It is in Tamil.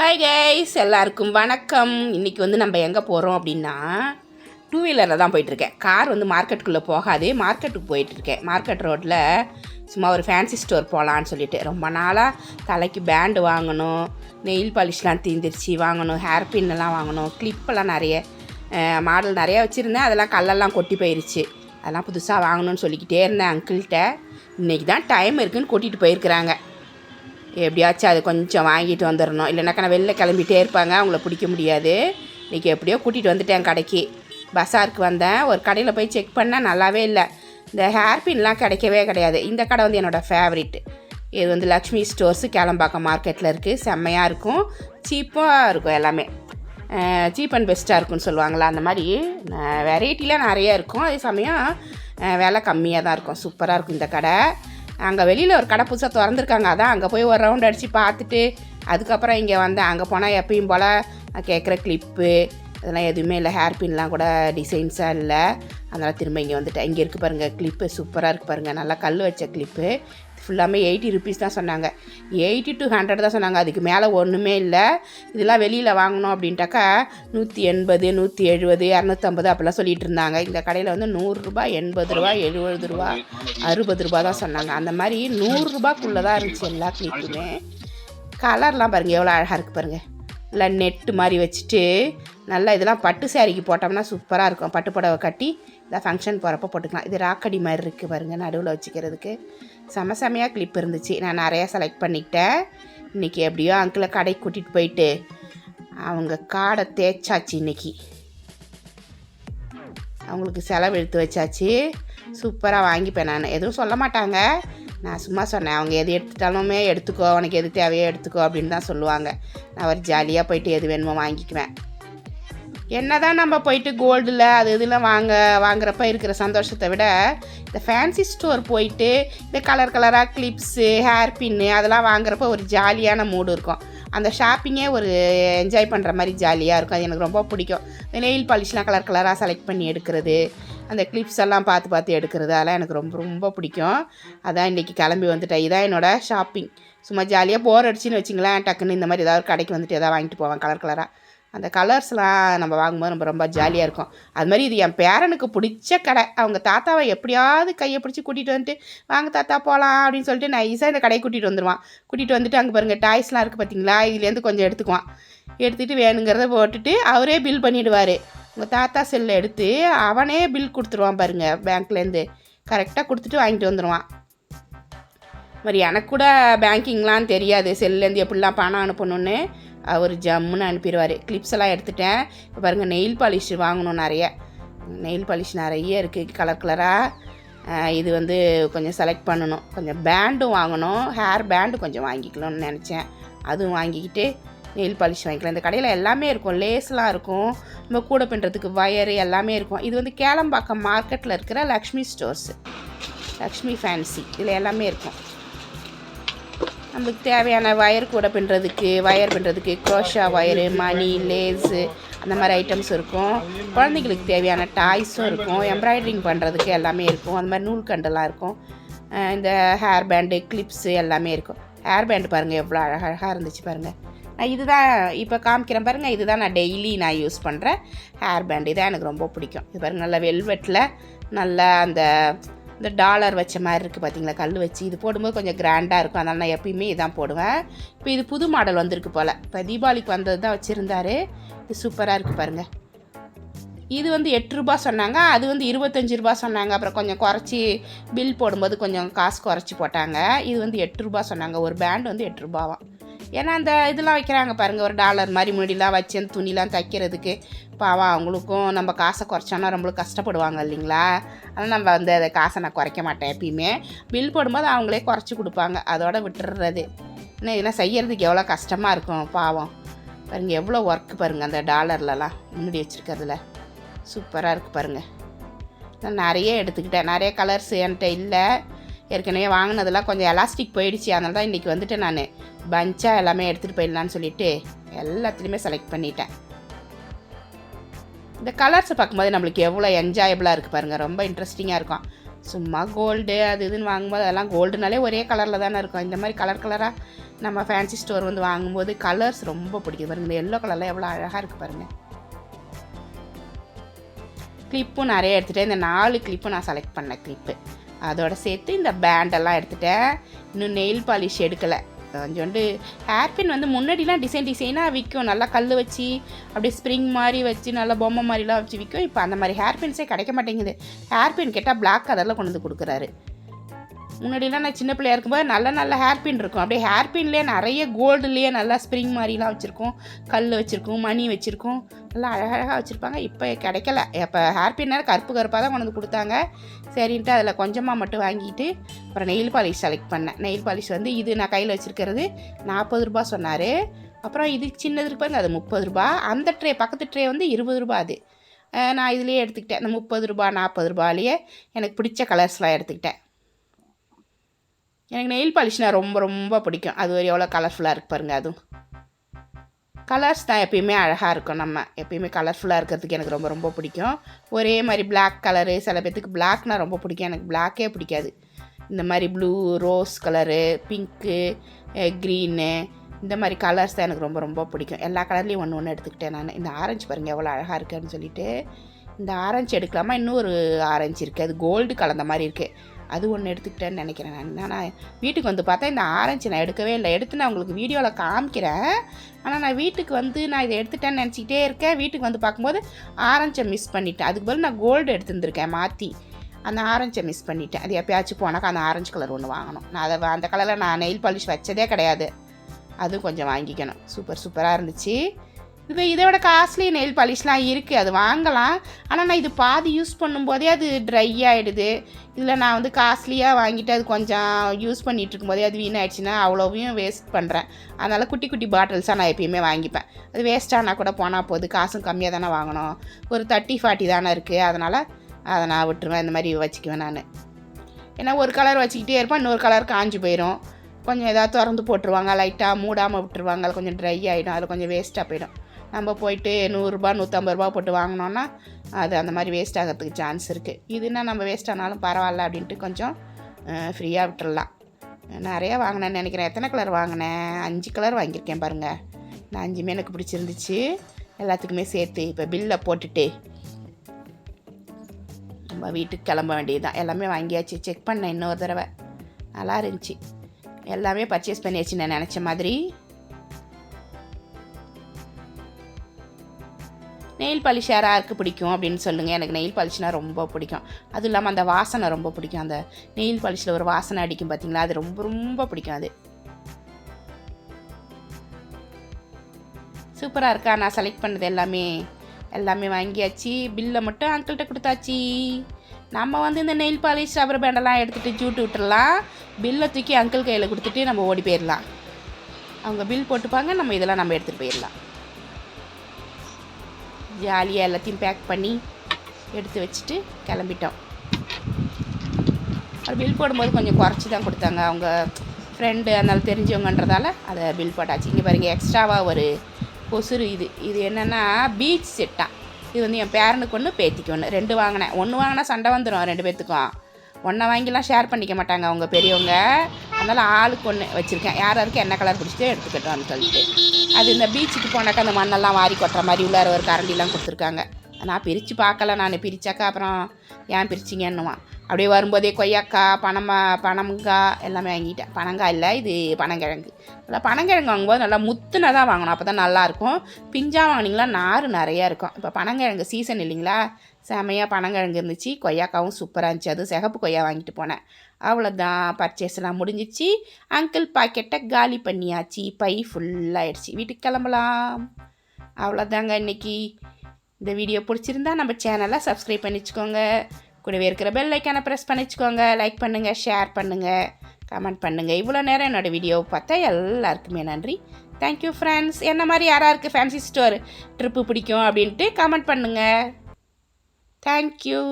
ஹாய் கைஸ் எல்லாருக்கும் வணக்கம். இன்றைக்கி வந்து நம்ம எங்கே போகிறோம் அப்படின்னா டூ வீலரில் தான் போயிட்டுருக்கேன். கார் வந்து மார்க்கெட்டுக்குள்ளே போகாது. மார்க்கெட்டுக்கு போயிட்டுருக்கேன். மார்க்கெட் ரோட்டில் சும்மா ஒரு ஃபேன்சி ஸ்டோர் போகலான்னு சொல்லிட்டு ரொம்ப நாளாக தலைக்கு பேண்டு வாங்கணும் நெயில் பாலிஷ்லாம் தீந்துருச்சு வாங்கணும் ஹேர் பின்னெல்லாம் வாங்கணும் கிளிப்பெல்லாம் நிறைய மாடல் நிறைய வச்சுருந்தேன். அதெல்லாம் கல்லெல்லாம் கொட்டி போயிருச்சு. அதெல்லாம் புதுசாக வாங்கணும்னு சொல்லிக்கிட்டே இருந்தேன் அங்கிள்கிட்ட இன்றைக்கி தான் டைம் இருக்குன்னு கூட்டிகிட்டு போயிருக்கிறாங்க. எப்படியாச்சும் அது கொஞ்சம் வாங்கிட்டு வந்துடணும். இல்லைனாக்கா நான் வெளில கிளம்பிட்டே இருப்பாங்க அவங்கள பிடிக்க முடியாது. இன்றைக்கி எப்படியோ கூட்டிகிட்டு வந்துட்டேன் கடைக்கு. பஸாருக்கு வந்தேன். ஒரு கடையில் போய் செக் பண்ணால் நல்லாவே இல்லை. இந்த ஹேர் பின்லாம் கிடைக்கவே கிடையாது. இந்த கடை வந்து என்னோடய ஃபேவரெட் இது வந்து லக்ஷ்மி ஸ்டோர்ஸு கேளம்பாக்கம் மார்க்கெட்டில் இருக்குது செம்மையாக இருக்கும். சீப்பாக இருக்கும் எல்லாமே. சீப் அண்ட் பெஸ்ட்டாக இருக்கும்னு சொல்லுவாங்களா அந்த மாதிரி. வெரைட்டிலாம் நிறைய இருக்கும். அதே சமயம் விலை கம்மியாக தான் இருக்கும். சூப்பராக இருக்கும் இந்த கடை. அங்கே வெளியில் ஒரு கடை புதுசாக திறந்துருக்காங்க. அதான் அங்கே போய் ஒரு ரவுண்ட் அடித்து பார்த்துட்டு அதுக்கப்புறம் இங்கே வந்தேன் அங்கே போனால் எப்பயும் போல் கேட்குற கிளிப்பு அதெல்லாம் எதுவுமே இல்லை. ஹேர் பின்லாம் கூட டிசைன்ஸாக இல்லை. அதனால் திரும்ப இங்கே வந்துட்டேன். இங்கே இருக்குது பாருங்கள் கிளிப்பு சூப்பராக இருக்குது பாருங்கள் நல்லா கல் வச்ச கிளிப்பு ஃபுல்லாமே எயிட்டி ருபீஸ் தான் சொன்னாங்க. எயிட்டி டு ஹண்ட்ரட் தான் சொன்னாங்க. அதுக்கு மேலே ஒன்றுமே இல்லை. இதெல்லாம் வெளியில் வாங்கணும் அப்படின்ட்டாக்கா நூற்றி எண்பது நூற்றி எழுபது இரநூத்தம்பது அப்படிலாம் சொல்லிட்டு இருந்தாங்க. இந்த கடையில் வந்து நூறுரூபா எண்பது ரூபா எழுபது ரூபா அறுபது ரூபா தான் சொன்னாங்க. அந்த மாதிரி நூறுரூபாக்குள்ளே தான் இருந்துச்சு எல்லா கிளிப்புமே கலர்லாம் பாருங்கள் எவ்வளோ அழகாக இருக்குது பாருங்கள் நல்லா நெட்டு மாதிரி வச்சுட்டு நல்லா இதெல்லாம் பட்டு சேரீக்கு போட்டோம்னா சூப்பராக இருக்கும். பட்டு புடவை கட்டி இந்த ஃபங்க்ஷன் போகிறப்ப போட்டுக்கலாம். இது ராக்கடி மாதிரி இருக்குது பாருங்கள் நடுவில் வச்சுக்கிறதுக்கு. செம செமையாக கிளிப் இருந்துச்சு. நான் நிறையா செலக்ட் பண்ணிக்கிட்டேன். இன்றைக்கி எப்படியோ அங்கிளை கடைக்கு கூட்டிகிட்டு போயிட்டு அவங்க காடை தேய்ச்சாச்சு இன்றைக்கி அவங்களுக்கு செலவு எடுத்து வச்சாச்சு. சூப்பராக வாங்கிப்பேன் நான். எதுவும் சொல்ல மாட்டாங்க. நான் சும்மா சொன்னேன் அவங்க எது எடுத்துட்டாலுமே எடுத்துக்கோ உனக்கு எது தேவையோ எடுத்துக்கோ அப்படின்னு தான் சொல்லுவாங்க. நான் ஒரு ஜாலியாக போயிட்டு எது வேணுமோ வாங்கிக்குவேன். என்ன தான் நம்ம போயிட்டு கோல்டில் அது இதெல்லாம் வாங்க வாங்குறப்ப இருக்கிற சந்தோஷத்தை விட இந்த ஃபேன்சி ஸ்டோர் போயிட்டு இந்த கலர் கலராக கிளிப்ஸு ஹேர் பின்னு அதெல்லாம் வாங்குறப்ப ஒரு ஜாலியான மூடு இருக்கும். அந்த ஷாப்பிங்கே ஒரு என்ஜாய் பண்ணுற மாதிரி ஜாலியாக இருக்கும். அது எனக்கு ரொம்ப பிடிக்கும். இந்த நெயில் பாலிஷ்லாம் கலர் கலராக செலக்ட் பண்ணி எடுக்கிறது. அந்த கிளிப்ஸ் எல்லாம் பார்த்து பார்த்து எடுக்கிறது. அதெல்லாம் எனக்கு ரொம்ப ரொம்ப பிடிக்கும். அதான் இன்றைக்கி கிளம்பி வந்துட்டேன். இதான் என்னோடய ஷாப்பிங் சும்மா ஜாலியாக போர் அடிச்சுன்னு வச்சிங்களேன் டக்குன்னு இந்த மாதிரி ஏதாவது ஒரு கடைக்கு வந்துட்டு எதாவது வாங்கிட்டு போவேன் கலர் கலராக அந்த கலர்ஸ்லாம் நம்ம வாங்கும்போது நம்ம ரொம்ப ஜாலியாக இருக்கும். அது மாதிரி இது என் பேரனுக்கு பிடிச்ச கடை. அவங்க தாத்தாவை எப்படியாவது கையை பிடிச்சி கூட்டிகிட்டு வந்துட்டு வாங்க தாத்தா போகலாம் அப்படின்னு சொல்லிட்டு நைஸாக இந்த கடையை கூட்டிகிட்டு வந்துடுவான் கூட்டிகிட்டு வந்துட்டு அங்கே பாருங்கள் டாய்ஸ்லாம் இருக்குது பார்த்தீங்களா இதுலேருந்து கொஞ்சம் எடுத்துக்குவான். எடுத்துகிட்டு வேணுங்கிறத போட்டுட்டு அவரே பில் பண்ணிவிடுவார் உங்கள் தாத்தா செல்லை எடுத்து அவனே பில் கொடுத்துருவான் பாருங்கள் பேங்க்லேருந்து கரெக்டாக கொடுத்துட்டு வாங்கிட்டு வந்துடுவான் மாதிரி எனக்கு கூட பேங்கிங்லாம் தெரியாது. செல்லேருந்து எப்படிலாம் பணம் அனுப்பணும்னு அவர் ஜம்முன்னு அனுப்பிடுவார் கிளிப்ஸ் எல்லாம் எடுத்துட்டேன். இப்போ பாருங்கள் நெயில் பாலிஷ் வாங்கணும் நிறைய. நெயில் பாலிஷ் நிறைய இருக்குது கலர் கலராக இது வந்து கொஞ்சம் செலக்ட் பண்ணணும். கொஞ்சம் பேண்டும் வாங்கணும். ஹேர் பேண்டு கொஞ்சம் வாங்கிக்கலாம்னு நினச்சேன். அதுவும் வாங்கிக்கிட்டு நெயில் பாலிஷ் வாங்கிக்கலாம். இந்த கடையில் எல்லாமே இருக்கும். லேஸ்லாம் இருக்கும். நம்ம கூட பின்னுறதுக்கு வயரு எல்லாமே இருக்கும். இது வந்து கேளம்பாக்கம் மார்க்கெட்டில் இருக்கிற லக்ஷ்மி ஸ்டோர்ஸு. லக்ஷ்மி ஃபேன்சி. இதில் எல்லாமே இருக்கும். நம்மளுக்கு தேவையான வயர் கூட பின்னுறதுக்கு வயர் பின்னுறதுக்கு க்ரோஷா ஒயரு மணி லேஸு அந்த மாதிரி ஐட்டம்ஸ் இருக்கும். குழந்தைங்களுக்கு தேவையான டாய்ஸும் இருக்கும். எம்ப்ராய்டரிங் பண்ணுறதுக்கு எல்லாமே இருக்கும். அந்த மாதிரி நூல்கண்டெல்லாம் இருக்கும். இந்த ஹேர் பேண்டு கிளிப்ஸு எல்லாமே இருக்கும். ஹேர் பேண்டு பாருங்கள் எவ்வளோ அழகழகாக இருந்துச்சு பாருங்கள் நான் இதுதான் இப்போ காமிக்கிறேன் பாருங்கள் இதுதான் நான் டெய்லி நான் யூஸ் பண்ணுறேன் ஹேர் பேண்ட் இதான் எனக்கு ரொம்ப பிடிக்கும். இது பாருங்கள் நல்லா வெல்வெட்டில் நல்லா அந்த இந்த டாலர் வச்ச மாதிரி இருக்குது பார்த்தீங்களா கல் வச்சு இது போடும்போது கொஞ்சம் கிராண்டாக இருக்கும். அதனால் நான் எப்பயுமே இதான் போடுவேன். இப்போ இது புது மாடல் வந்திருக்கு போல். இப்போ தீபாவளிக்கு வந்தது தான் வச்சுருந்தாரு. இது சூப்பராக இருக்குது பாருங்கள் இது வந்து எட்டு ரூபா சொன்னாங்க. அது வந்து இருபத்தஞ்சி ரூபா சொன்னாங்க. அப்புறம் கொஞ்சம் குறைச்சி பில் போடும்போது கொஞ்சம் காசு குறைச்சி போட்டாங்க. இது வந்து எட்டு ரூபா சொன்னாங்க. ஒரு பேண்ட் வந்து எட்டு ரூபாவாம். ஏன்னா அந்த இதெல்லாம் வைக்கிறாங்க பாருங்கள் ஒரு டாலர் மாதிரி முன்னாடிலாம் வச்சு அந்த துணிலாம் தைக்கிறதுக்கு. பாவம் அவங்களுக்கும் நம்ம காசை குறைச்சோன்னா நம்மளுக்கு கஷ்டப்படுவாங்க இல்லைங்களா? அதனால் நம்ம வந்து அதை காசை நான் குறைக்க மாட்டேன் எப்பயுமே. பில் போடும்போது அவங்களே குறைச்சி கொடுப்பாங்க. அதோட விட்டுறது. இன்னும் இதெல்லாம் செய்கிறதுக்கு எவ்வளோ கஷ்டமாக இருக்கும் பாவம். பாருங்கள் எவ்வளோ ஒர்க் பாருங்கள் அந்த டாலர்லலாம் முன்னாடி வச்சுருக்கிறதுல. சூப்பராக இருக்குது பாருங்கள் நான் நிறைய எடுத்துக்கிட்டேன். நிறைய கலர்ஸ் என்கிட்ட இல்லை. ஏற்கனவே வாங்கினதெல்லாம் கொஞ்சம் எலாஸ்டிக் போயிடுச்சு. அதனால தான் இன்றைக்கி வந்துட்டு நான் பஞ்சாக எல்லாமே எடுத்துகிட்டு போயிடலான்னு சொல்லிட்டு எல்லாத்துலேயுமே செலக்ட் பண்ணிட்டேன். இந்த கலர்ஸை பார்க்கும்போது நம்மளுக்கு எவ்வளோ என்ஜாயபிளாக இருக்குது பாருங்கள் ரொம்ப இன்ட்ரெஸ்டிங்காக இருக்கும். சும்மா கோல்டு அது இதுன்னு வாங்கும்போது அதெல்லாம் கோல்டுனாலே ஒரே கலரில் தானே இருக்கும். இந்த மாதிரி கலர் கலராக நம்ம ஃபேன்சி ஸ்டோர் வந்து வாங்கும்போது கலர்ஸ் ரொம்ப பிடிக்கும் பாருங்கள் இந்த எல்லோ கலரில் எவ்வளோ அழகாக இருக்குது பாருங்கள் கிளிப்பும் நிறைய எடுத்துகிட்டேன் இந்த நாலு கிளிப்பும் நான் செலக்ட் பண்ணேன் கிளிப்பு அதோட சேர்த்து இந்த பேண்டெல்லாம் எடுத்துட்டேன். இன்னும் நெயில் பாலிஷ் எடுக்கலை. கொஞ்சோண்டு ஹேர்பின் வந்து முன்னாடிலாம் டிசைன் டிசைனாக விற்கும். நல்லா கல் வச்சு அப்படியே ஸ்ப்ரிங் மாதிரி வச்சு நல்லா பொம்மை மாதிரிலாம் வச்சு விற்கும். இப்போ அந்த மாதிரி ஹேர்பின்ஸே கிடைக்க மாட்டேங்குது. ஹேர்பின் கேட்டால் பிளாக் கலரில் கொண்டு வந்து கொடுக்குறாரு. முன்னாடிலாம் நான் சின்ன பிள்ளையா இருக்கும்போது நல்ல நல்ல ஹேர்பின் இருக்கும். அப்படியே ஹேர்பின்லேயே நிறைய கோல்டுலேயே நல்லா ஸ்ப்ரிங் மாதிரிலாம் வச்சுருக்கோம். கல் வச்சுருக்கோம் மணி வச்சுருக்கோம். நல்லா அழகழகாக வச்சுருப்பாங்க. இப்போ கிடைக்கல. இப்போ ஹேர்பின்னால் கருப்பு கருப்பாக தான் கொண்டு வந்து கொடுத்தாங்க. சரின்ட்டு அதில் கொஞ்சமாக மட்டும் வாங்கிட்டு அப்புறம் நெயில் பாலிஷ் செலக்ட் பண்ணேன். நெயில் பாலிஷ் வந்து இது நான் கையில் வச்சுருக்கிறது நாற்பது ரூபா சொன்னார். அப்புறம் இது சின்னது பாருங்க அது முப்பது ரூபா அந்த ட்ரே பக்கத்து ட்ரே வந்து இருபது ரூபா அது. நான் இதுலேயே எடுத்துக்கிட்டேன். அந்த முப்பது ரூபா நாற்பது ரூபாலேயே எனக்கு பிடிச்ச கலர்ஸ்லாம் எடுத்துக்கிட்டேன். எனக்கு நெயில் பாலிஷ்னால் ரொம்ப ரொம்ப பிடிக்கும். அது ஒரு எவ்வளோ கலர்ஃபுல்லாக இருக்கு பாருங்கள் அதுவும். கலர்ஸ் தான் எப்பயுமே அழகாக இருக்கும். நம்ம எப்பயுமே கலர்ஃபுல்லாக இருக்கிறதுக்கு எனக்கு ரொம்ப ரொம்ப பிடிக்கும். ஒரே மாதிரி பிளாக் கலரு சில பேர்த்துக்கு பிளாக்னால் ரொம்ப பிடிக்கும். எனக்கு பிளாக்கே பிடிக்காது. இந்த மாதிரி blue rose colour pink green இந்த மாதிரி கலர்ஸ் தான் எனக்கு ரொம்ப ரொம்ப பிடிக்கும். எல்லா கலர்லேயும் ஒன்று ஒன்று எடுத்துக்கிட்டேன் நான். இந்த ஆரஞ்சு பாருங்கள் எவ்வளோ அழகாக இருக்குன்னு சொல்லிட்டு. இந்த ஆரஞ்சு எடுக்கலாமா? இன்னொரு ஆரஞ்சு இருக்குது அது கோல்டு கலந்த மாதிரி இருக்குது அது ஒன்று எடுத்துக்கிட்டேன்னு நினைக்கிறேன் நான். நான் வீட்டுக்கு வந்து பார்த்தா இந்த ஆரஞ்சு நான் எடுக்கவே இல்லை. எடுத்து நான் உங்களுக்கு வீடியோவில் காமிக்கிறேன். ஆனால் நான் வீட்டுக்கு வந்து நான் இதை எடுத்துட்டேன்னு நினச்சிக்கிட்டே இருக்கேன். வீட்டுக்கு வந்து பார்க்கும்போது ஆரஞ்சை மிஸ் பண்ணிட்டேன். அதுக்கு பதில் நான் கோல்டு எடுத்துருந்துருக்கேன் மாற்றி அந்த ஆரஞ்சை மிஸ் பண்ணிட்டேன். அது எப்பயாச்சும் போனாக்கா அந்த ஆரஞ்சு கலர் ஒன்று வாங்கணும். நான் அதை அந்த கலரில் நான் நெயில் பாலிஷ் வச்சதே கிடையாது. அதுவும் கொஞ்சம் வாங்கிக்கணும். சூப்பர் சூப்பராக இருந்துச்சு. இது இதை விட காஸ்ட்லி நெயில் பாலிஷ்லாம் இருக்குது அது வாங்கலாம். ஆனால் நான் இது பாதி யூஸ் பண்ணும்போதே அது ட்ரை ஆகிடுது இதில் நான் வந்து காஸ்ட்லியாக வாங்கிட்டு அது கொஞ்சம் யூஸ் பண்ணிகிட்டு இருக்கும்போதே அது வீணாயிடுச்சுன்னா அவ்வளோவையும் வேஸ்ட் பண்ணுறேன் அதனால் குட்டி குட்டி பாட்டில்ஸாக நான் எப்பயுமே வாங்கிப்பேன். அது வேஸ்ட்டானா கூட போனால் போகுது காசும் கம்மியாக தானே வாங்கணும். ஒரு தேர்ட்டி ஃபார்ட்டி தானே இருக்குது அதனால் அதை நான் விட்டுருவேன். இந்த மாதிரி வச்சுக்குவேன் நான். ஏன்னா ஒரு கலர் வச்சுக்கிட்டே இருப்பேன். இன்னொரு கலர் காஞ்சு போயிடும் கொஞ்சம் ஏதாவது திறந்து போட்டுருவாங்க. லைட்டாக மூடாமல் விட்டுருவாங்க. அது கொஞ்சம் ட்ரை ஆகிடும் அதில் கொஞ்சம் வேஸ்ட்டாக போயிடும். நம்ம போயிட்டு நூறுரூபா நூற்றம்பது ரூபா போட்டு வாங்கினோன்னா அது அந்த மாதிரி வேஸ்ட் ஆகிறதுக்கு சான்ஸ் இருக்குது இதுனா நம்ம வேஸ்ட் ஆனாலும் பரவாயில்ல அப்படின்ட்டு கொஞ்சம் ஃப்ரீயாக விட்டுடலாம் நிறையா வாங்கினேன்னு நினைக்கிறேன். எத்தனை கலர் வாங்கினேன்? அஞ்சு கலர் வாங்கியிருக்கேன் பாருங்கள் நான் அஞ்சுமே எனக்கு பிடிச்சிருந்துச்சு. எல்லாத்துக்குமே சேர்த்து இப்போ பில்லை போட்டுட்டு நம்ம வீட்டுக்கு கிளம்ப வேண்டியது தான் எல்லாமே வாங்கியாச்சு. செக் பண்ணேன் இன்னொரு தடவை. நல்லா இருந்துச்சு. எல்லாமே பர்ச்சேஸ் பண்ணியாச்சு. நான் நினச்ச மாதிரி. நெயில் பாலிஷ் யாராருக்கு பிடிக்கும் அப்படின்னு சொல்லுங்கள் எனக்கு நெயில் பாலிஷ்னால் ரொம்ப பிடிக்கும். அதுவும் இல்லாமல் அந்த வாசனை ரொம்ப பிடிக்கும். அந்த நெயில் பாலிஷில் ஒரு வாசனை அடிக்கும் பார்த்தீங்களா அது ரொம்ப ரொம்ப பிடிக்கும் அது. சூப்பராக இருக்கா? நான் செலக்ட் பண்ணது எல்லாமே எல்லாமே வாங்கியாச்சு. பில்லை மட்டும் அங்கிள்கிட்ட கொடுத்தாச்சு. நம்ம வந்து இந்த நெயில் பாலிஷ் ரப்பர் பேண்டெல்லாம் எடுத்துகிட்டு ஜூட்டு விட்டுடலாம் பில்லை தூக்கி அங்கிள் கையில் கொடுத்துட்டு நம்ம ஓடி போயிடலாம் அவங்க பில் போட்டுப்பாங்க. நம்ம இதெல்லாம் நம்ம எடுத்துகிட்டு போயிடலாம் ஜாலியாக எல்லாத்தையும் பேக் பண்ணி எடுத்து வச்சுட்டு கிளம்பிட்டோம். அது பில் போடும்போது கொஞ்சம் குறைச்சி தான் கொடுத்தாங்க. அவங்க ஃப்ரெண்டு அதனால தெரிஞ்சவங்கன்றதால அதை பில் போட்டாச்சு. இங்கே பாருங்கள் எக்ஸ்ட்ராவாக ஒரு கொசுறு இது. இது என்னென்னா பீச் செட்டா இது வந்து என் பேரனுக்கு ஒன்று பேத்திக்கு ஒன்று ரெண்டு வாங்கினேன். ஒன்று வாங்கினா சண்டை வந்துடும் ரெண்டு பேர்த்துக்கும் ஒன்றை வாங்கிலாம் ஷேர் பண்ணிக்க மாட்டாங்க அவங்க பெரியவங்க. அதனால் ஆளுக்கு ஒன்று வச்சுருக்கேன். யார் யாருக்கு என்ன கலர் பிடிச்சிட்டு எடுத்துக்கிட்டோம்னு சொல்லிட்டு. அது இந்த பீச்சுக்கு போனாக்கா அந்த மண்ணெல்லாம் வாரி கொட்டுற மாதிரி உள்ளார ஒரு கரண்டிலாம் கொடுத்துருக்காங்க. நான் பிரித்து பார்க்கல நான். பிரித்தாக்கா அப்புறம் ஏன் பிரிச்சிங்கன்னுவான். அப்படியே வரும்போதே கொய்யாக்காய் பனமா பனங்காய் எல்லாமே வாங்கிட்டேன். பனங்காய் இல்லை இது பனங்கிழங்கு. நல்லா பனங்கிழங்கு வாங்கும்போது நல்லா முத்துனதாக தான் வாங்கணும். அப்போ தான் நல்லாயிருக்கும். பிஞ்சா வாங்கினீங்களா? நார் நிறையா இருக்கும். இப்போ பனங்கிழங்கு சீசன் இல்லைங்களா? செமையாக பனங்கிழங்கு இருந்துச்சு. கொய்யாக்காவும் சூப்பராக இருந்துச்சு. அதுவும் சிகப்பு கொய்யா வாங்கிட்டு போனேன். அவ்வளோதான் பர்ச்சேஸ்லாம் முடிஞ்சிச்சு. அங்கிள் பாக்கெட்டை காலி பண்ணியாச்சு. பை ஃபுல்லாகிடுச்சு வீட்டுக்கு கிளம்பலாம். அவ்வளோதாங்க இன்னைக்கு. இந்த வீடியோ பிடிச்சிருந்தா நம்ம சேனலை சப்ஸ்கிரைப் பண்ணிச்சுக்கோங்க. கூடவே இருக்கிற பெல் ஐக்கானை ப்ரெஸ் பண்ணிச்சுக்கோங்க. லைக் பண்ணுங்கள் ஷேர் பண்ணுங்கள் கமெண்ட் பண்ணுங்கள் இவ்வளோ நேரம் என்னோடய வீடியோவை பார்த்தா எல்லாருக்குமே நன்றி. தேங்க்யூ ஃப்ரெண்ட்ஸ் என்ன மாதிரி யாராருக்கு ஃபேன்சி ஸ்டோர் ட்ரிப்பு பிடிக்கும் அப்படின்ட்டு கமெண்ட் பண்ணுங்கள் தேங்க்யூ